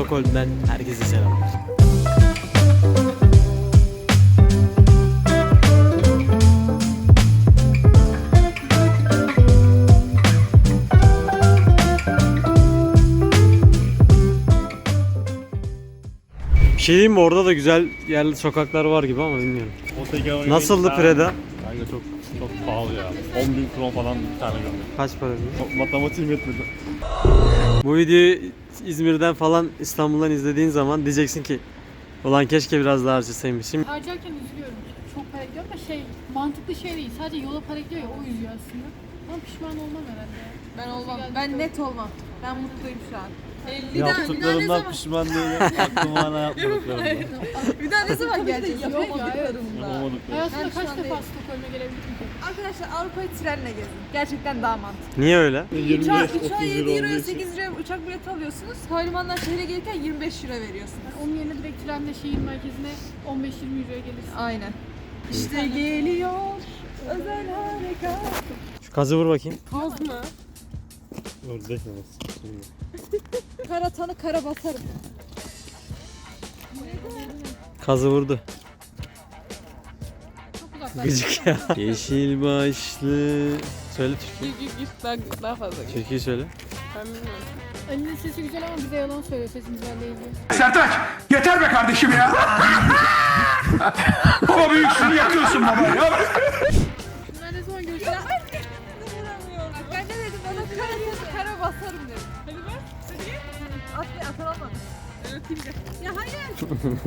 Stockholm'den herkese selamlar. Şey diyeyim mi? Orada da güzel yerli sokaklar var gibi ama bilmiyorum. Nasıldı Preda? Bence çok çok pahalı ya. 10 bin kron falan bir tane gördüm. Kaç para? Çok matematiğim yetmedi. Bu videoyu İzmir'den falan İstanbul'dan izlediğin zaman diyeceksin ki Ulan keşke biraz daha harcasaymışım. Harcarken üzülüyorum. Çok para gidiyor ama şey mantıklı şey değil. Sadece yola para gidiyor ya o üzüyor aslında. Ama pişman olmam herhalde. Ben olmam. Ben net olmam. Ben mutluyum şu an. Yaptıklarımdan pişman değilim. Aklıma hala yapmadıklarımdan. Bir daha ne zaman geleceğiz? Yok ya, evet. Yapamadıklarımda. Yapamadıklarım. Hayatımda Ben şu kaç an defa değil. Stockholm'e gelebildim ki? Arkadaşlar Avrupa'yı trenle gezin. Gerçekten daha mantıklı. Niye öyle? 25 Uçağa, 30 uçağa 7 euro euro, olduğu için. 8 euro uçak bileti alıyorsunuz. Havalimanından şehre gelirken 25 euro veriyorsunuz. Yani onun yerine direkt trenle şehir merkezine 15-20 euroya gelirsin. Aynen. İşte geliyor özel harekat. Şu kazı vur bakayım. Kaz mı? Ördek namazı. Kara tanı kara basarım. Kazı vurdu. Gıcık ya. Yeşil başlı. Söyle türkü. Git git daha, daha fazla git. Türküyü söyle. Ben bilmiyorum. Ali'nin sesi güzel ama bize yalan söylüyor sesimiz benle ilgili. Sertaç yeter be kardeşim ya. baba büyüksün yakıyorsun baba ya. Bunlar ne zaman görüşeceğiz? Bak ben ne dedim ona kara tanı kara basarım dedim. Hadi ben. Hadi. Atla atalamadım. Öğreteyim de. Ya hayır.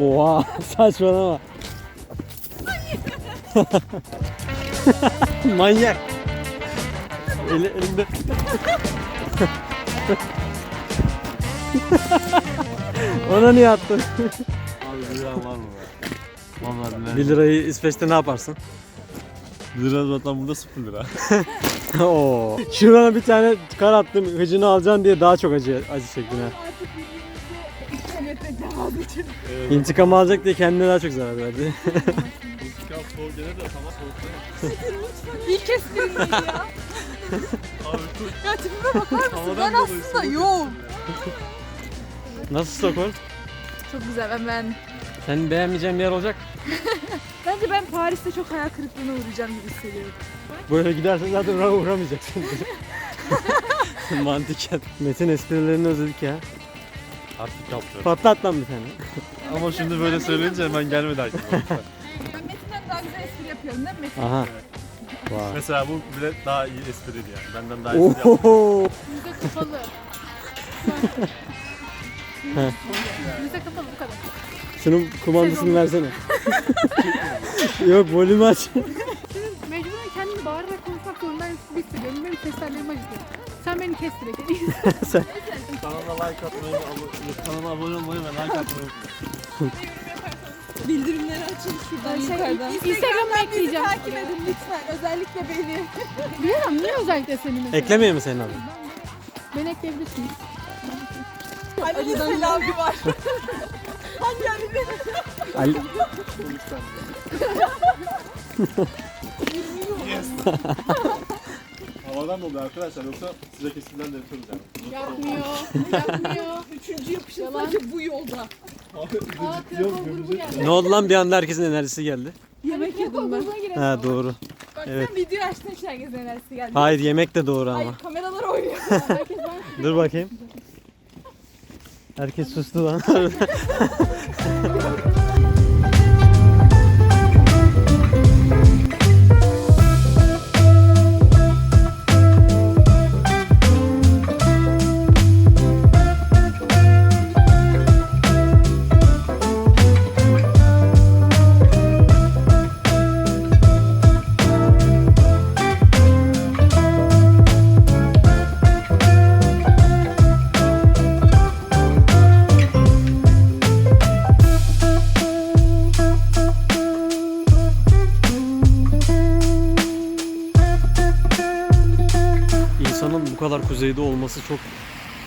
Oha saçmalama. Manyak. Eli, elinde. Ona niye attın? Abi lira var mı? Vallahi 1 lirayı İsveç'te ne yaparsın? Lira zaten burada 0 lira. Oo. Şurana bir tane kar attım hıcını alacaksın diye daha çok acı acı çektin ha. İntikam alacak diye kendine daha çok zarar verdi. İntikam soğuk gelir de hava soğuk değil. İlk esprim ya. Abi çok Ya tipime bakar mısın? Havadan Ben dolayı aslında soğuk. yoğum. Nasıl Stockholm? Çok güzel ben beğendim. Senin beğenmeyeceğin bir yer olacak. Bence ben Paris'te çok hayal kırıklığına uğrayacağım gibi hissediyorum. Böyle gidersen zaten oraya uğramayacaksın. Mantıken. Metin esprilerini özledik ya. Artık yapacağım. Patlat lan bir tane. Ama şimdi böyle söyleyince hemen gelmedi aklıma. Ben Metin'den daha güzel espri yapıyorum değil mi Metin? Aha. Vay. Mesela bu bile daha iyi espriydi yani. Benden daha iyi espri yaptı. Oho. Müze kapalı. Müze kapalı bu kadar. Şunun kumandasını versene. Yok volümü aç. Sen beni kes direkt. en iyisi. Kanala like atmayı, ab- kanala abone olmayı ve like atmayı unutmayın. Bildirimleri açın şuradan yukarıdan. Instagram'ı bizi ekleyeceğim. takip edin lütfen. Özellikle beni. Biliyorum niye özellikle seni mesela? Eklemeyeyim mi senin adını? Beni ekleyebilirsiniz. Ali'nin selamı var. Hangi Ali Ali. Havadan dolayı arkadaşlar yoksa size kesimden de yapıyoruz yani. Yapmıyor. Yapmıyor. Üçüncü yapışım Yalan. sadece bu yolda. Aa telefon grubu geldi. Ne oldu lan bir anda herkesin enerjisi geldi. Yemek yedim ben. Ha doğru. Bak Evet. sen video açtın hiç herkes enerjisi geldi. Hayır yemek de doğru ama. Hayır kameralar oynuyor. Herkes ben Dur bakayım. Herkes sustu lan. kadar kuzeyde olması çok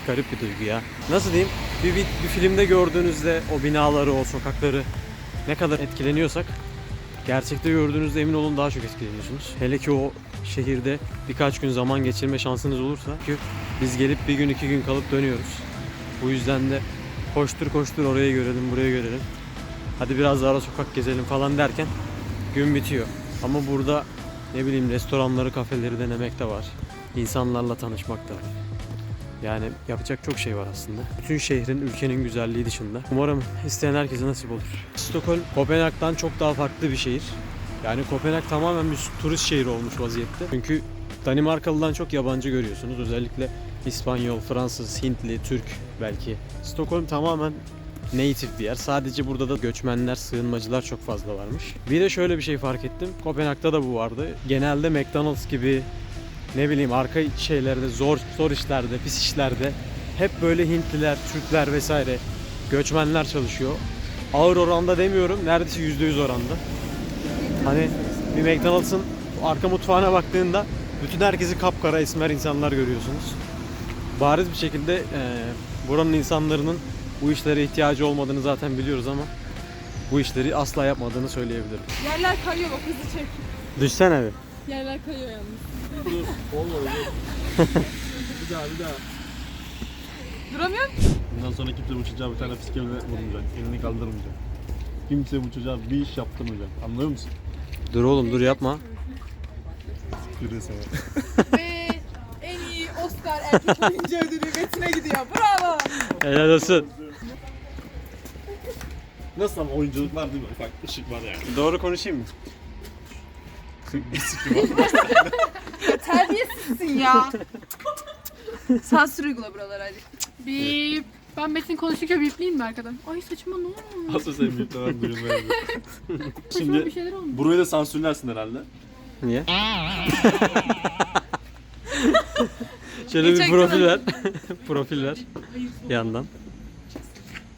garip bir duygu ya. Nasıl diyeyim? Bir, bir, bir filmde gördüğünüzde o binaları, o sokakları ne kadar etkileniyorsak gerçekte gördüğünüzde emin olun daha çok etkileniyorsunuz. Hele ki o şehirde birkaç gün zaman geçirme şansınız olursa ki biz gelip bir gün iki gün kalıp dönüyoruz. Bu yüzden de koştur koştur oraya görelim buraya görelim. Hadi biraz daha sokak gezelim falan derken gün bitiyor. Ama burada ne bileyim restoranları, kafeleri denemek de var. İnsanlarla tanışmak da. Yani yapacak çok şey var aslında. Bütün şehrin, ülkenin güzelliği dışında. Umarım isteyen herkese nasip olur. Stockholm, Kopenhag'dan çok daha farklı bir şehir. Yani Kopenhag tamamen bir turist şehri olmuş vaziyette. Çünkü Danimarkalı'dan çok yabancı görüyorsunuz. Özellikle İspanyol, Fransız, Hintli, Türk belki. Stockholm tamamen native bir yer. Sadece burada da göçmenler, sığınmacılar çok fazla varmış. Bir de şöyle bir şey fark ettim. Kopenhag'da da bu vardı. Genelde McDonald's gibi ne bileyim arka şeylerde, zor zor işlerde, pis işlerde hep böyle Hintliler, Türkler vesaire göçmenler çalışıyor. Ağır oranda demiyorum, neredeyse %100 oranda. Hani bir McDonald's'ın arka mutfağına baktığında bütün herkesi kapkara esmer insanlar görüyorsunuz. Bariz bir şekilde eee, buranın insanların bu işlere ihtiyacı olmadığını zaten biliyoruz ama bu işleri asla yapmadığını söyleyebilirim. Yerler kayıyor bak hızlı çek. Düşsene bir. Yerler kayıyor yalnız. Dur. Olmadı. bir daha bir daha. Duramıyor Bundan sonra kimse bu çocuğa bir tane fiskemle vurmayacak. Elini kaldırmayacak. Kimse bu çocuğa bir iş yaptırmayacak. Anlıyor musun? Dur oğlum dur yapma. Yürü sana. Ve en iyi Oscar erkek oyuncu ödülü Metin'e gidiyor. Bravo. Helal olsun. Nasıl ama oyunculuk var değil mi? Ufak ışık var yani. Doğru konuşayım mı? Terbiyesizsin ya. Sansür uygula buralara hadi. Bip. Ben Metin konuşurken bipleyeyim mi arkadan? Ay saçıma ne olmuş? Asıl senin büyükler duyulmaya Saçıma bir Şimdi şeyler olmuş. burayı da sansürlersin herhalde. Niye? Şöyle bir Geçen profil ver. profil ver. Yandan.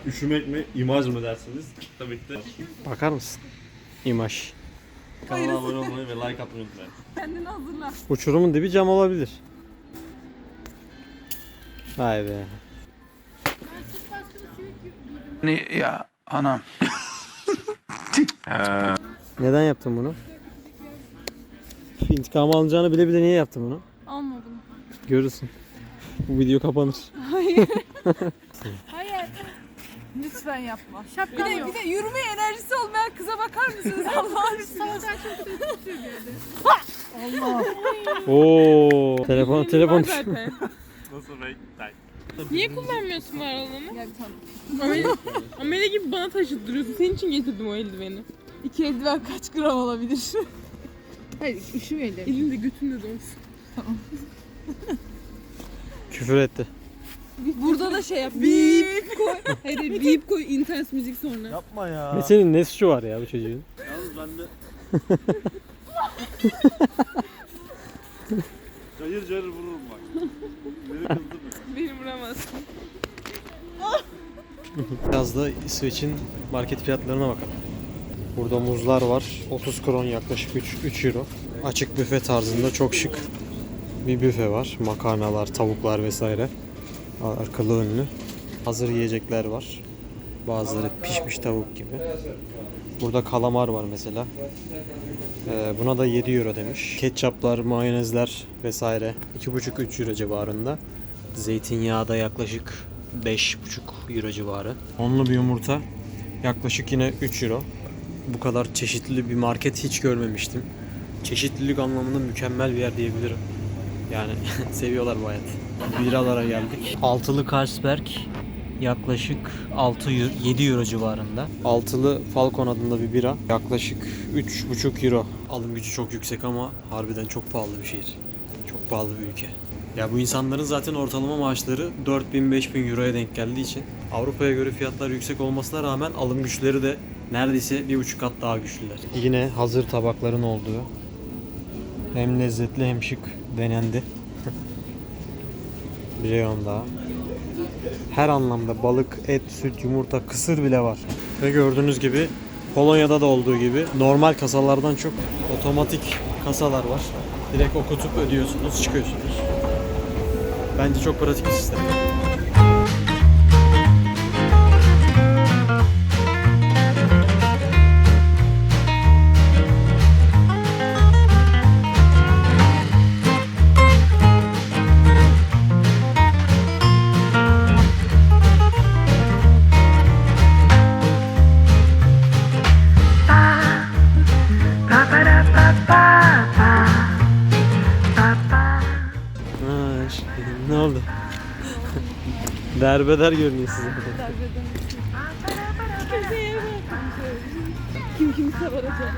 Üşümek mi, imaj mı dersiniz? Tabii ki de. Bakar mısın? İmaj. Kanala abone olmayı ve like atmayı unutmayın. Kendini hazırla. Uçurumun dibi cam olabilir. Vay be. Ya anam. Neden yaptın bunu? İntikam alacağını bile bile niye yaptın bunu? Almadım. Görürsün. Bu video kapanır. Hayır. Lütfen yapma. Bir Şapkam de, yok. bir de yürüme enerjisi olmayan kıza bakar mısınız tutuyor bir yerde. Oo. Telefon telefon. Nasıl be? Niye kullanmıyorsun var olanı? Gel bir tane. Ameli, ameli gibi bana taşıttırıyorsun. Senin için getirdim o eldiveni. İki eldiven kaç gram olabilir? Hayır üşümüyor eldiven. Elinde götünde de olsun. Küfür etti. Burada da şey yap. Bip koy. Hayır hayır, bip koy intense müzik sonra. Yapma ya. Metin'in ne suçu var ya bu çocuğun? Yalnız ben de... cayır cayır vururum bak. Beni kızdırma. Beni vuramazsın. Biraz da İsveç'in market fiyatlarına bakalım. Burada muzlar var. 30 kron yaklaşık 3, 3 euro. Açık büfe tarzında çok şık bir büfe var. Makarnalar, tavuklar vesaire. Arkalı önlü. Hazır yiyecekler var. Bazıları pişmiş tavuk gibi. Burada kalamar var mesela. Ee, buna da 7 euro demiş. Ketçaplar, mayonezler vesaire 2,5-3 euro civarında. Zeytinyağı da yaklaşık 5,5 euro civarı. Onlu bir yumurta yaklaşık yine 3 euro. Bu kadar çeşitli bir market hiç görmemiştim. Çeşitlilik anlamında mükemmel bir yer diyebilirim. Yani seviyorlar bu hayatı. Biralara geldik. Altılı Carlsberg yaklaşık 6 euro, 7 euro civarında. Altılı Falcon adında bir bira yaklaşık 3,5 euro. Alım gücü çok yüksek ama harbiden çok pahalı bir şehir. Çok pahalı bir ülke. Ya bu insanların zaten ortalama maaşları 4000-5000 euroya denk geldiği için Avrupa'ya göre fiyatlar yüksek olmasına rağmen alım güçleri de neredeyse bir buçuk kat daha güçlüler. Yine hazır tabakların olduğu hem lezzetli hem şık denendi. Bir reyon daha. Her anlamda balık, et, süt, yumurta, kısır bile var. Ve gördüğünüz gibi Polonya'da da olduğu gibi normal kasalardan çok otomatik kasalar var. Direkt okutup ödüyorsunuz, çıkıyorsunuz. Bence çok pratik bir sistem. Derbeder görünüyor size. Kimseye. Kim kimi sever acaba?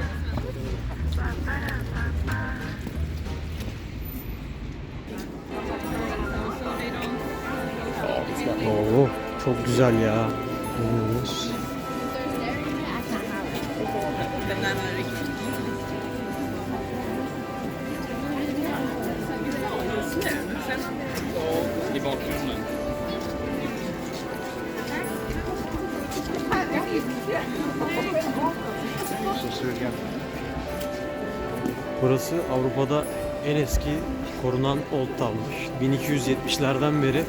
Oo, çok güzel ya. Oo. Avrupa'da en eski korunan Old Town'muş. 1270'lerden beri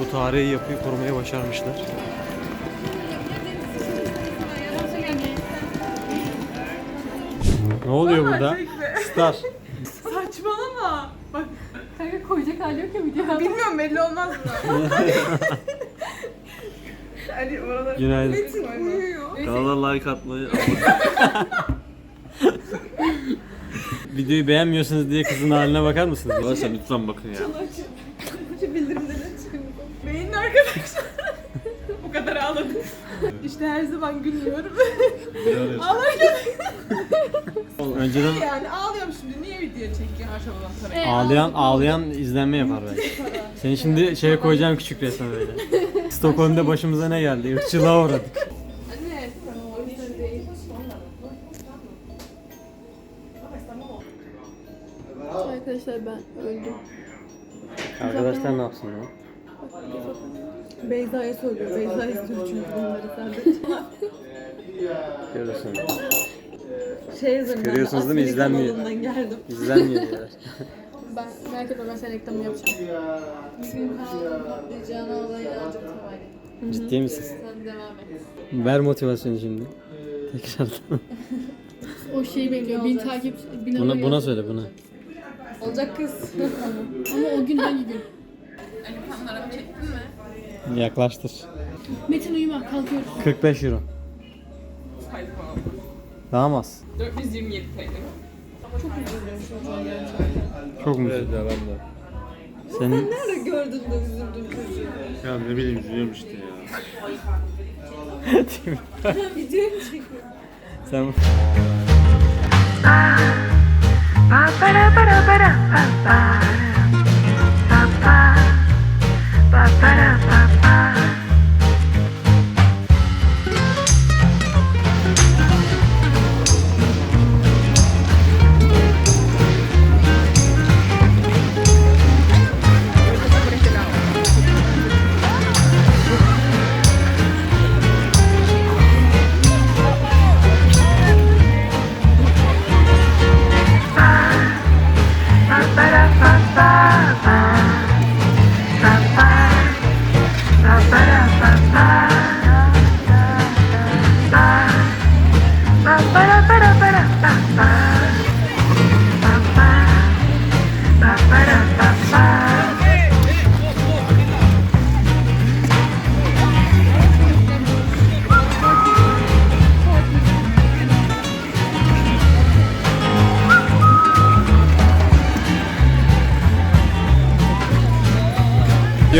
bu tarihi yapıyı korumaya başarmışlar. Ne oluyor burada? Star. Saçmalama. Bak Kanka koyacak hali yok ya video. bilmiyorum belli olmaz mı? Hadi oraları Günaydın. Metin uyuyor. Kanala like atmayı, Videoyu beğenmiyorsunuz diye kızın haline bakar mısınız? Arkadaşlar lütfen bakın ya. Şu bildirimleri açın. Beğenin arkadaşlar. Bu kadar ağladım. İşte her zaman gülmüyorum. Ağlarken Önceden yani ağlıyorum şimdi. Niye video çekiyor her şabadan sonra? Evet. ağlayan ağlayan izlenme yapar belki. Seni şimdi şeye koyacağım küçük resme böyle. Stockholm'da başımıza ne geldi? Irkçılığa uğradık. Arkadaşlar ne yapsın ya? Beyza'ya söylüyor. Beyza istiyor çünkü bunları sadece. Görüyorsun. Şey yazarım Görüyorsunuz değil mi? İzlenmiyor. geldim. İzlenmiyor diyorlar. Ben merak etme ben senin reklamını yapacağım. Bugün kanalın patlayacağına olayı inancım tamam. Ciddi misin? Sen devam et. Ver motivasyonu şimdi. Tekrardan. O şeyi bekliyor. Bin takip, bin Buna, buna söyle buna. Olacak kız. Ama o gün hangi gün? Yaklaştır. Metin uyuma kalkıyoruz. 45 euro. Daha mı az? 427 TL. Çok mu? Evet ya ben de. Senin Nerede gördün de üzüldün çocuğu? Ya ne bileyim üzülüyorum işte ya. Videoyu mu çekiyor? sen para.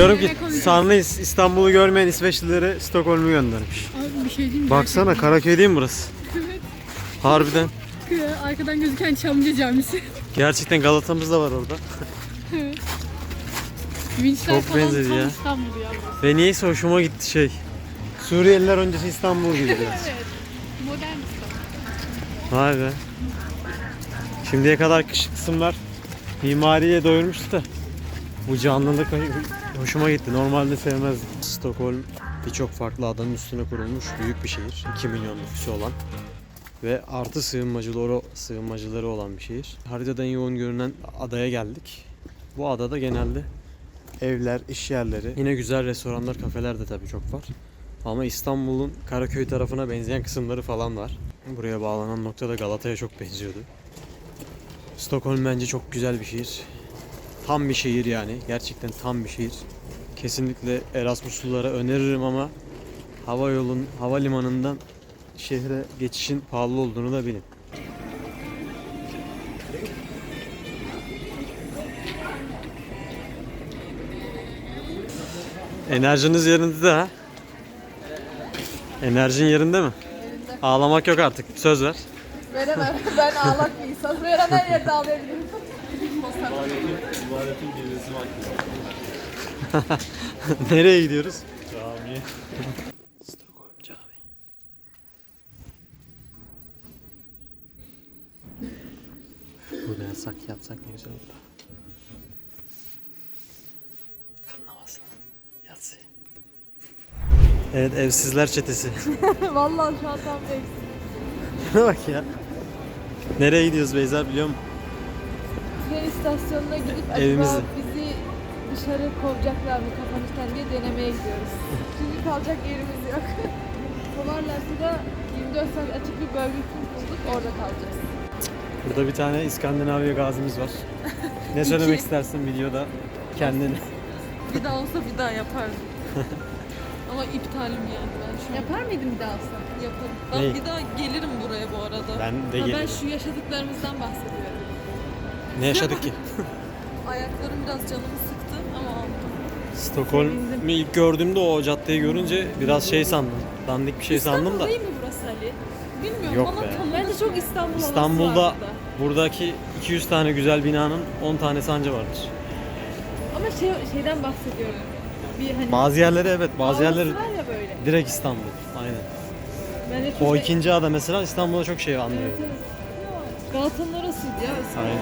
Diyorum ki Sanlı İs- İstanbul'u görmeyen İsveçlileri Stockholm'u göndermiş. Abi bir şey diyeyim mi? Baksana Karaköy değil mi burası? Evet. Harbiden. Arkadan gözüken Çamlıca Camisi. Gerçekten Galata'mız da var orada. Vinçler Çok falan benzedi tam ya. İstanbul ya burası. Ve niyeyse hoşuma gitti şey. Suriyeliler öncesi İstanbul gibi biraz. Evet. Modern İstanbul. Vay be. Şimdiye kadar kış kısımlar mimariye doyurmuştu da bu canlılık hoşuma gitti. Normalde sevmezdim. Stockholm birçok farklı adanın üstüne kurulmuş büyük bir şehir. 2 milyon nüfusu olan ve artı sığınmacıları, sığınmacıları olan bir şehir. Haritadan yoğun görünen adaya geldik. Bu adada genelde evler, iş yerleri. Yine güzel restoranlar, kafeler de tabii çok var. Ama İstanbul'un Karaköy tarafına benzeyen kısımları falan var. Buraya bağlanan nokta da Galata'ya çok benziyordu. Stockholm bence çok güzel bir şehir. Tam bir şehir yani. Gerçekten tam bir şehir. Kesinlikle Erasmuslulara öneririm ama hava yolun havalimanından şehre geçişin pahalı olduğunu da bilin. Enerjiniz yerinde de ha? Enerjin yerinde mi? Ağlamak yok artık. Söz ver. Veremem. Ben ağlak bir insanım. Veren her yerde ağlayabilirim. İbadetin, ibadetin gecesi vakti. Nereye gidiyoruz? Camiye. Stockholm Camii. Burada yasak yatsak ne güzel olur. Anlamasın. Yatsı. Evet evsizler çetesi. Vallahi şu an tam değil. Şuna bak ya. Nereye gidiyoruz Beyza biliyor musun? Tren istasyonuna gidip acaba Evimize. bizi dışarı kovacaklar mı kapanıştan diye denemeye gidiyoruz. Çünkü kalacak yerimiz yok. Kovarlarsa da 24 saat açık bir King bulduk orada kalacağız. Burada bir tane İskandinavya gazimiz var. Ne söylemek istersin videoda kendini? Bir daha olsa bir daha yapardım. Ama iptalim yani ben şu an. Yapar mıydın bir daha olsa? Yaparım. Ben Neyi? bir daha gelirim buraya bu arada. Ben de Ha, ben gelirim. şu yaşadıklarımızdan bahsediyorum. Ne yaşadık ki? Ayaklarım biraz canımı sıktı ama aldım. Stockholm'u ilk gördüğümde o caddeyi görünce biraz şey sandım. Dandik bir şey sandım da. İstanbul değil mi burası Ali? Bilmiyorum Yok bana be. tanıdık. Bence çok İstanbul havası İstanbul'da var burada. buradaki 200 tane güzel binanın 10 tanesi anca vardır. Ama şey, şeyden bahsediyorum. Bir hani Bazı yerleri evet, bazı havası yerleri var ya böyle. direkt İstanbul. Aynen. Bence çok O ikinci ada mesela İstanbul'a çok şey andırıyor. Galata'nın orasıydı ya. Aynen.